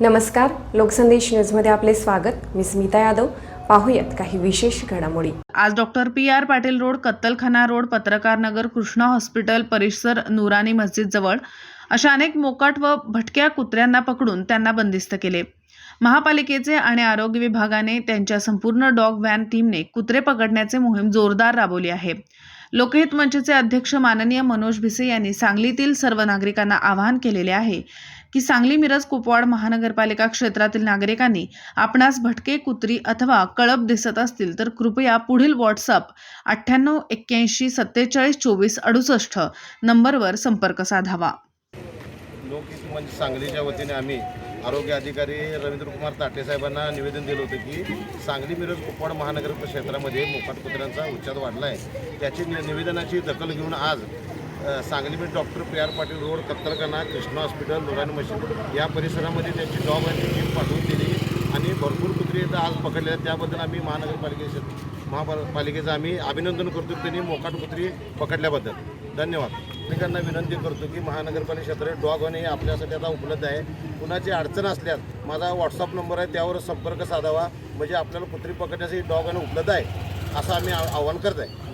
नमस्कार लोकसंदेश न्यूजमध्ये आपले स्वागत. मी स्मिता यादव. पाहूयात काही विशेष घडामोडी. आज doctor P R Patil road कत्तलखाना road Patrakar Nagar Krishna hospital परिसर नुरानी मस्जिद जवळ अशा अनेक मोकाट व भटक्या कुत्र्यांना पकडून त्यांना बंदिस्त केले. महापालिकेचे आणि आरोग्य विभागाने त्यांच्या संपूर्ण डॉग व्हॅन टीमने कुत्रे पकडण्याचे मोहीम जोरदार राबवली आहे. लोकहित मंचचे अध्यक्ष माननीय मनोज भिसे यांनी सांगलीतील सर्व नागरिकांना आवाहन केलेले आहे की सांगली मिरज कुपवाड महानगरपालिका क्षेत्रातील नागरिकांनी आपणास भटके कुत्री अथवा कळप दिसत असतील तर कृपया पुढील व्हॉट्सअप अठ्ठ्याण्णव एक्क्याऐंशी सत्तेचाळीस चोवीस अडुसष्ट नंबरवर संपर्क साधावा. लोकहित मंच सांगलीच्या वतीने आम्ही आरोग्य अधिकारी रवींद्रकुमार ताटे साहेबांना निवेदन दिलं होतं की सांगली मिरज कुपवाड महानगर क्षेत्रामध्ये मोकाट कुत्र्यांचा उच्चार वाढला आहे त्याची निवेदनाची दखल घेऊन आज सांगली सांगलीमध्ये doctor P R Patil road कत्तलखाना Krishna hospital लोरानी मशीद या परिसरामध्ये त्यांची जॉब आणि टीम पाठवून दिली आणि भरपूर कुत्री आज पकडले त्याबद्दल आम्ही महानगरपालिकेचे महापालिकेचं आम्ही अभिनंदन करतो त्यांनी मोकाट कुत्री पकडल्याबद्दल. धन्यवाद. प्रत्येकांना विनंती करतो की महानगरपालिका क्षेत्रात डॉग आणि आपल्यासाठी आता उपलब्ध आहे. कुणाची अडचण असल्यास माझा व्हॉट्सअप नंबर आहे त्यावर संपर्क साधावा. म्हणजे आपल्याला कुत्री पकडण्यासाठी डॉग आणि उपलब्ध आहे असं आम्ही आवाहन करत आहे.